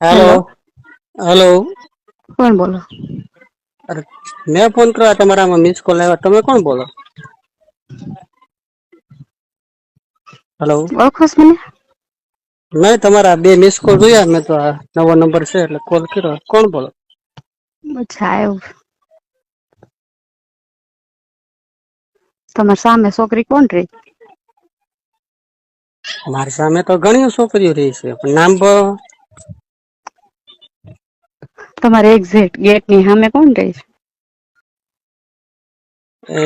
Hello hello કોણ બોલો? અરે મેં ફોન કર્યો તમારામાં મિસ કોલ આવ્યો. તમે કોણ બોલો? હેલો ઓળખોસ મને? મેં તમારા બે મિસ કોલ જોયા. મેં તો આ નવો નંબર છે એટલે કોલ કર્યો. કોણ બોલો? અચ્છા એવું તમારી સામે છોકરી કોણ રહી? મારી સામે તો ઘણી છોકરીઓ રહી છે પણ નામ તમારે એક્ઝેક્ટ ગેટની સામે કોણ રે છે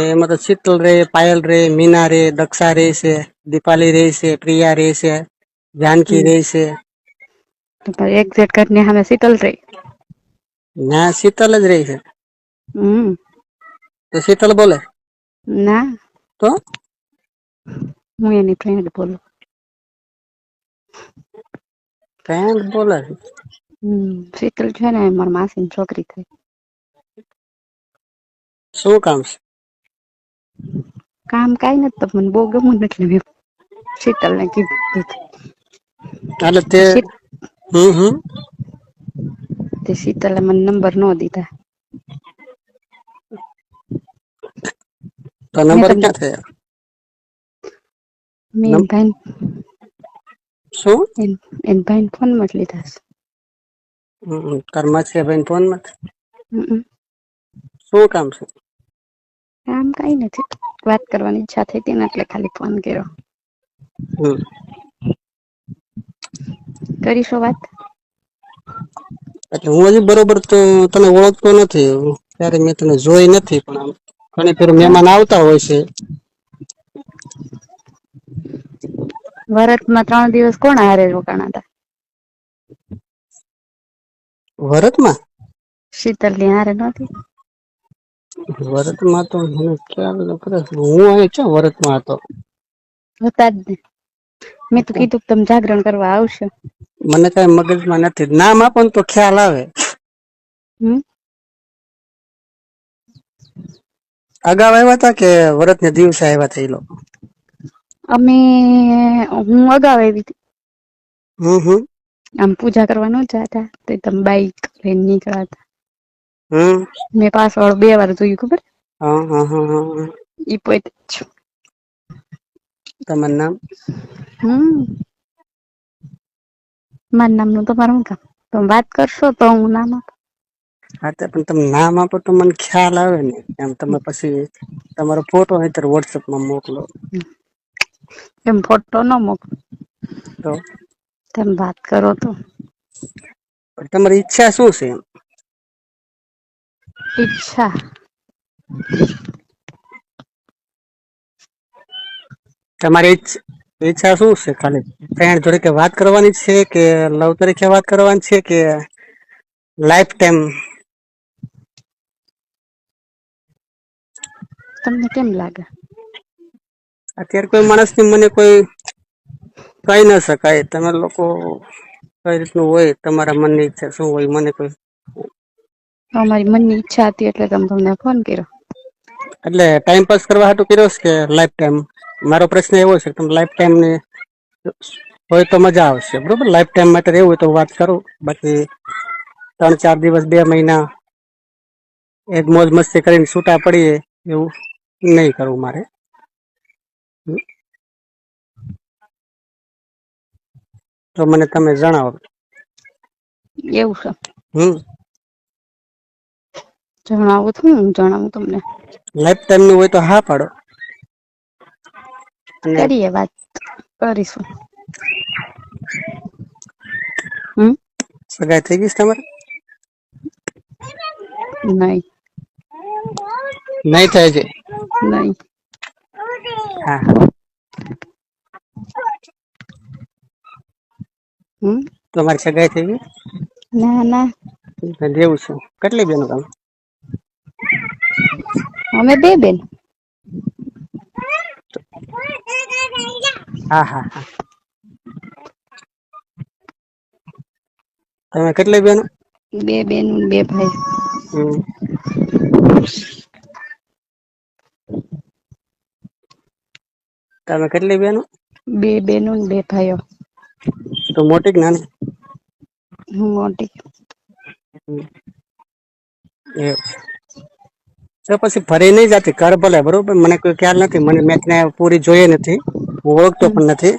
એમાં તો શીતલ રે પાયલ રે મીના રે દક્ષા રે છે દીપાલી રે છે પ્રિયા રે છે જાનકી રે છે એક્ઝેટ ઘરની સામે શીતલ રે ના શીતલ જ રહી છે હમ તો શીતલ બોલે ના તો હું એની ફ્રેન્ડ બોલું ફ્રેન્ડ બોલે હમ શીતલ છે ને મારા માસીની છોકરી થઈ શું કામ છે કામ કઈ નથી તો મને બહુ ગમે ને એટલે મેં શીતલ ને કીધું એટલે તે હમ હમ તે શીતલે મને નંબર નો દીધા તો નંબર ક્યાં થયા મેં ભાઈ શું એન ભાઈ ફોનમાં લીધા છે હમ કર્મા છે ભાઈ ફોનમાં શું કામ છે? કામ કઈ નથી. વાત કરવાની ઈચ્છા થઈ ને એટલે ખાલી ફોન કર્યો. કરીશું વાત? એટલે હું હજી બરોબર તો તને ઓળખતો નથી. ત્યારે મેં તને જોઈ નથી પણ આમ ઘણી ફેર મહેમાન આવતા હોય છે. વરસમાં ત્રણ દિવસ કોણ હારે રોકાણા હતા? વરતમાં? શીતલની હારે નહોતી? વરતમાં તો મને ખ્યાલ હું અહીં છું વરતમાં હતો? હતા જ ને. મેં તો કીધું તમે જાગરણ કરવા આવશો. મને કઈ મગજમાં નથી. નામ આપો ને તો ખ્યાલ આવે. અગાઉ આવ્યા હતા કે વરત ને દિવસે આવ્યા હતા એ લોકો? અમે હું અગાઉ આવી હતી. હમ હમ. આમ પૂજા કરવા ન જતા તો તમે બાઈક લઈને નીકળ્યા હમ. મેં પાછળ બે વાર જોયું ખબર? હા હા હા હા ઈ પોતે જ તમાર નામ? હમ. મારું નામનું તમારું કામ? તમે વાત કરશો તો હું નામ આપું. હા તો પણ તમે નામ આપો તો મને ખ્યાલ આવે ને. એમ તમે પછી તમારો ફોટો હોય ત્યારે વોટ્સઅપમાં મોકલો. એમ ફોટો ન મોકલો. તો? તમે વાત કરો તો. તમારી ઈચ્છા શું છે? ઈચ્છા. તમારી ઈચ્છા શું છે? ખાલી ફ્રેન્ડ તરીકે વાત કરવાની છે કે લવ તરીકે વાત કરવાની છે કે લાઈફ ટાઈમ તમને કેમ લાગે? અત્યારે કોઈ માણસની મને કોઈ કહી ના શકાય. તમે લોકો કઈ રીતનું હોય તમારા મનની ઈચ્છા શું હોય મને કોઈ અમારી મનની ઈચ્છા હતી એટલે તમે તમને ફોન કર્યો. એટલે ટાઈમ પાસ કરવા હાટુ કર્યો છે કે લાઈફ ટાઈમ મારો પ્રશ્ન એવો છે તમે લાઈફ ટાઈમ ને હોય તો મજા આવશે બરોબર? લાઈફ ટાઈમ માટે રહેવું હોય તો વાત કરું. બાકી ત્રણ ચાર દિવસ બે મહિના એક મોજ મસ્તી કરીને છૂટા પડીએ એવું નહીં કરવું મારે. તો મને તમે જણાવો. એવું છે. હમ. જણાવું છું હું જણાવું તમને. લાઈફ ટાઈમનું હોય તો હા પાડો. કરીએ વાત. કરીશું. હમ? સગાઈ થઈ ગઈ છે તમારે? નહીં. નહીં થાય છે? નહીં. હા. હમ? તમારી સગાઈ થઈ ગઈ? ના ના. જેવું છે. કેટલી બેનો તમે? અમે બે બેન. હા હા હા. તમે કેટલી બેનો? બે બેન બે ભાઈ. તમે કેટલી બેનો? બે બેનો બે ભાઈઓ. તો મોટી કે નાની? હું મોટી. તો પછી ફરી નહીં જતી કર ભલે બરોબર? મને કોઈ ખ્યાલ નથી મને મેં તને પૂરી જોઈએ નથી હું ઓળખતો પણ નથી.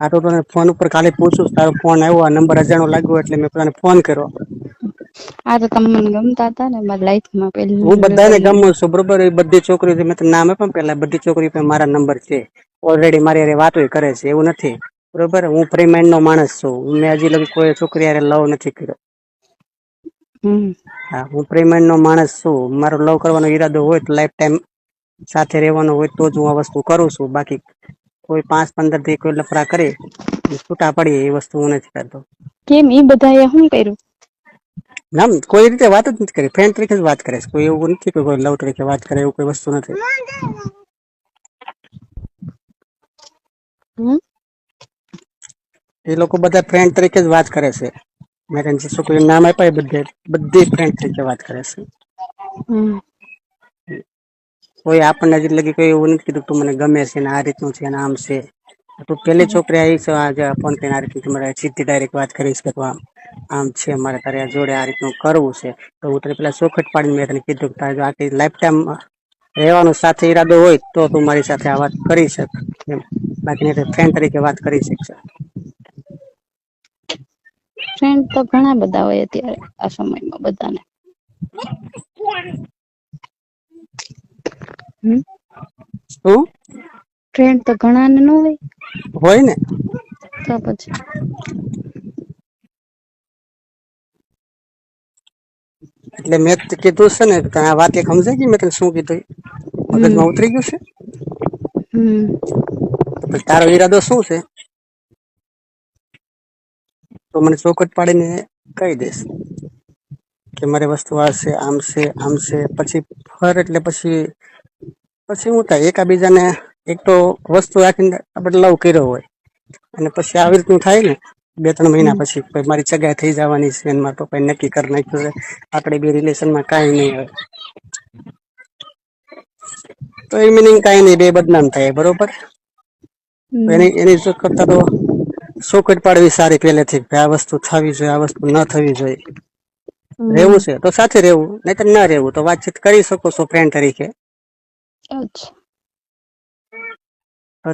આ તો તને ફોન ઉપર ખાલી પૂછું તારો ફોન આવ્યો આ નંબર અજાણો લાગ્યો એટલે મેં તને ફોન કર્યો. આ તો તમને ગમતા હતા ને મારી લાઈફમાં પહેલી હું બધાને ગમું છું બરોબર? એ બધી છોકરીઓ મેં તને નામ આપ્યું પહેલા પેલા બધી છોકરીઓ પણ મારા નંબર છે. ઓલરેડી મારી અરે વાતો કરે છે એવું નથી. બરોબર હું ફ્રી માઇન્ડ નો માણસ છું. મેં હજી લગી કોઈ છોકરી યારે લવ નથી કર્યો. હા હું ફ્રી માઇન્ડ નો માણસ છું. મારો લવ કરવાનો ઈરાદો હોય તો લાઈફ ટાઈમ સાથે રહેવાનો હોય તો જ હું આ વસ્તુ કરું છું. બાકી કોઈ પાંચ પંદરથી કોઈ લફડા કરે છૂટા પડીએ એ વસ્તુ હું નથી કરતો. કેમ? એ બધાએ શું કર્યું? ના કોઈ રીતે વાત જ નથી કરી. ફ્રેન્ડ તરીકે જ વાત કરે છે. કોઈ એવું નથી કે કોઈ લવ તરીકે વાત કરે એવું કોઈ વસ્તુ નથી. એ લોકો બધા ફ્રેન્ડ તરીકે જ વાત કરે છે. મેં તને જે છોકરીનું નામ આપ્યા બધે બધી ફ્રેન્ડ તરીકે વાત કરે છે. કોઈ આપણને હજી લગી કોઈ એવું નથી કીધું તું મને ગમે છે ને આ રીતનું છે ને આમ છે. તું પેલી છોકરી આવી છે આજે ફોન કરીને આ રીતની તમારે સીધી ડાયરેક્ટ વાત કરીશ કે તું આમ આમ છે મારે તારે આ જોડે આ રીતનું કરવું છે. તો હું તને પેલા ચોખટ પાડીને મેં તને કીધું કે તારે જો આખી લાઈફ ટાઈમ રહેવાનો સાથે ઈરાદો હોય તો તું મારી સાથે આ વાત કરી શક એમ. બાકી ફ્રેન્ડ તરીકે વાત કરી શકશે. ફ્રેન્ડ તો ઘણા બધા હોય અત્યારે આ સમયમાં બધાને. ફ્રેન્ડ તો ઘણા ને ન હોય? હોય ને. તો પછી. એટલે મેં કીધું છે ને તને આ વાત એક સમજાય ગઈ મેં તને શું કીધું? મગજમાં ઉતરી ગયું છે? હમ. તારો ઈરાદો શું છે? તો મને ચોકટ પાડીને કહી દઈશ કે મારી વસ્તુ આ છે, આમ છે આમ છે. પછી ફર એટલે પછી પછી હું થાય, એકાબીજાને એક તો વસ્તુ રાખીને આપણે લવ કર્યો હોય અને પછી આવી રીતનું થાય ને બે ત્રણ મહિના પછી કોઈ મારી જગ્યાએ થઈ જવાની છે મારા પપ્પાએ નક્કી કરી નાખ્યું છે. આપણે બે રિલેશનમાં કાંઈ નહીં હોય. તો એ મિનિંગ કાંઈ નહીં, બે બદનામ થાય, બરોબર? એની એની કરતા તો ચોખટ પાડવી સારી પહેલેથી કે આ વસ્તુ થવી જોઈએ આ વસ્તુ ન થવી જોઈએ. રહેવું છે તો સાથે રહેવું નહીતર ન રહેવું તો વાતચીત કરી શકો છો ફ્રેન્ડ તરીકે.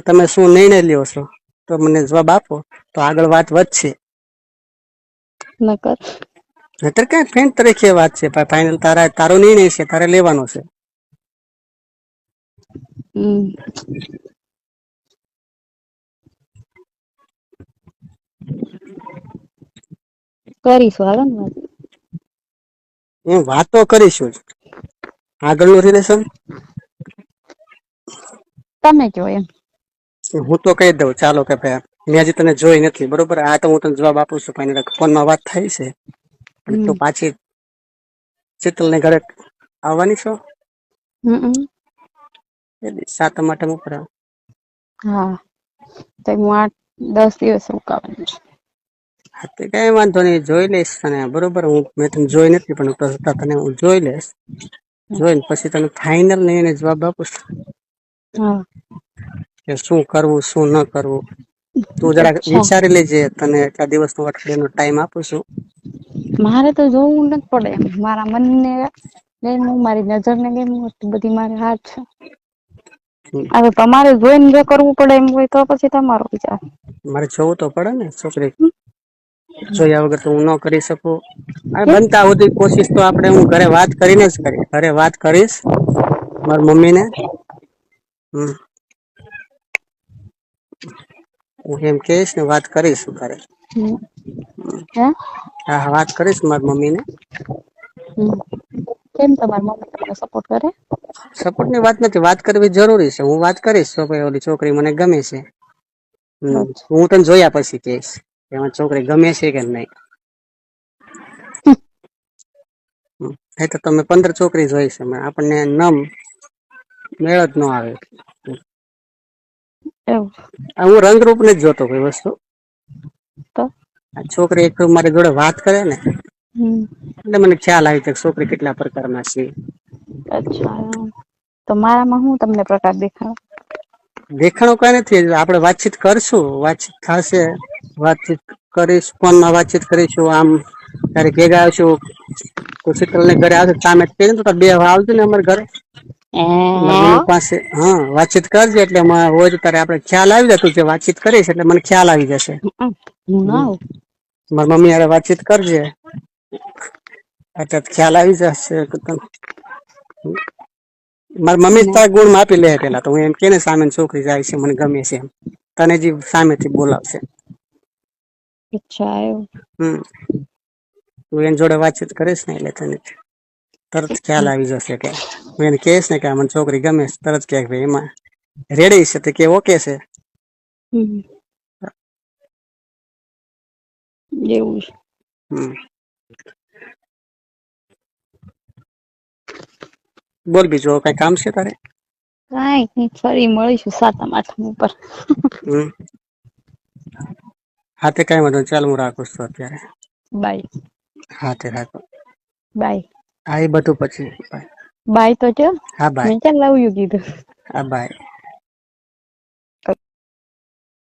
તમે શું નિર્ણય લ્યો છો? તો મને જવાબ આપો તો આગળ વાત વધશે. નકર. નહીતર કઈ ફ્રેન્ડ તરીકે વાત છે? ફાઇનલ તારા તારો નિર્ણય છે તારે લેવાનો છે. કરીશું. હાલો ને વાત. એમ વાતો કરીશું. આગળનું રિલેશન તમે કયો એમ. હું તો કહી દઉં ચાલો કે ભાઈ મેં હજી તને જોઈ નથી બરોબર? આ તો હું તને જવાબ આપું છું ફાઇનલ ફોનમાં વાત થઈ છે. તો પાછી શીતલ ને ઘરે આવવાની છો? સાતમ આઠમ ઉપર. હા. તો હું આઠ દસ દિવસ રોકાવાનું છે હા તે કઈ વાંધો નહીં જોઈ લઈશ તને. બરોબર હું મેં તને જોઈ નથી પણ છતાં તને હું જોઈ લઈશ. જોઈને પછી તને ફાઇનલ લઈને જવાબ આપું હા. કે શું કરવું શું ન કરવું. તું જરાક વિચારી લેજે તને એટલા દિવસનો અઠવાડિયાનો ટાઈમ આપું છું. મારે તો જોવું નથી પડે. મારા મનને હું મારી નજરને લઈને એટલી બધી મારે હાથ છે. હવે તમારે જોઈને જો કરવું પડે એમ હોય તો પછી તમારો વિચાર. મારે જોવું તો પડે ને છોકરી. જોયા વગર તો હું ન કરી શકું. બનતા સુધી કોશિશ તો આપણે હું ઘરે વાત કરીને જ કરી ઘરે વાત કરીશ મારી મમ્મીને. હું એમ કહીશ ને વાત કરીશ ઘરે. હા? હા, વાત કરીશ મારી મમ્મીને. કેમ તમારી મમ્મી તમને સપોર્ટ કરે? સપોર્ટની વાત નથી. વાત કરવી જરૂરી છે. હું વાત કરીશ છોકરી ઓલી છોકરી મને ગમે છે. હું. તને જોયા પછી કહીશ એમાં છોકરી ગમે છે કે નહીં. એ તો તમે પંદર છોકરી જોઈ છે પણ આપણને નમ મેળ જ ન આવે. હું રંગરૂપ નથી જોતો કોઈ વસ્તુ. છોકરી એક મારી જોડે વાત કરે ને એટલે મને ખ્યાલ આવી કે છોકરી કેટલા પ્રકારના છે. અચ્છા તો મારામાં હું તમને પ્રકાર દેખાડો? દેખાણું કઈ નથી આપણે વાતચીત કરશું. વાતચીત થશે વાતચીત કરીશ ફોનમાં વાતચીત કરીશું આમ ત્યારે ભેગા આવશું. તો શીતલ ને ઘરે આવશે સામે જ તો બે આવજો ને અમારા ઘરે. પાસે હા વાતચીત કરજે એટલે હોય તો તારે આપણે ખ્યાલ આવી જતું છે વાતચીત કરીશ એટલે મને ખ્યાલ આવી જશે. મારી મમ્મી યારે વાતચીત કરજે. એટલે ખ્યાલ આવી જશે. તને મારી મમ્મી તારા ગુણ માપી લે પેલા તો. હું એમ કે ને સામે છોકરી જાય છે મને ગમે છે. એમ તને જે સામેથી બોલાવશે. અચ્છા એવું. હમ. તું એની જોડે વાતચીત કરીશ ને એટલે તને તરત ખ્યાલ આવી જશે કે હું એને કહીશ ને કે આ મને છોકરી ગમે છે. તરત કહે કે ભાઈ એમાં રેડી છે. તો કે ઓકે છે. એવું છે. હમ. બોલ બીજું કઈ કામ છે તારે? કઈ નહીં ફરી મળીશું સાતમ આઠમ ઉપર. હા તે કઈ વાંધો. ચાલ હું રાખું છું અત્યારે. બાય. હા તે રાખો. બાય. હા એ બધું પછી. બાય. બાય તો જો હા બાય. ચાલ લવ યુ કીધું. હા બાય.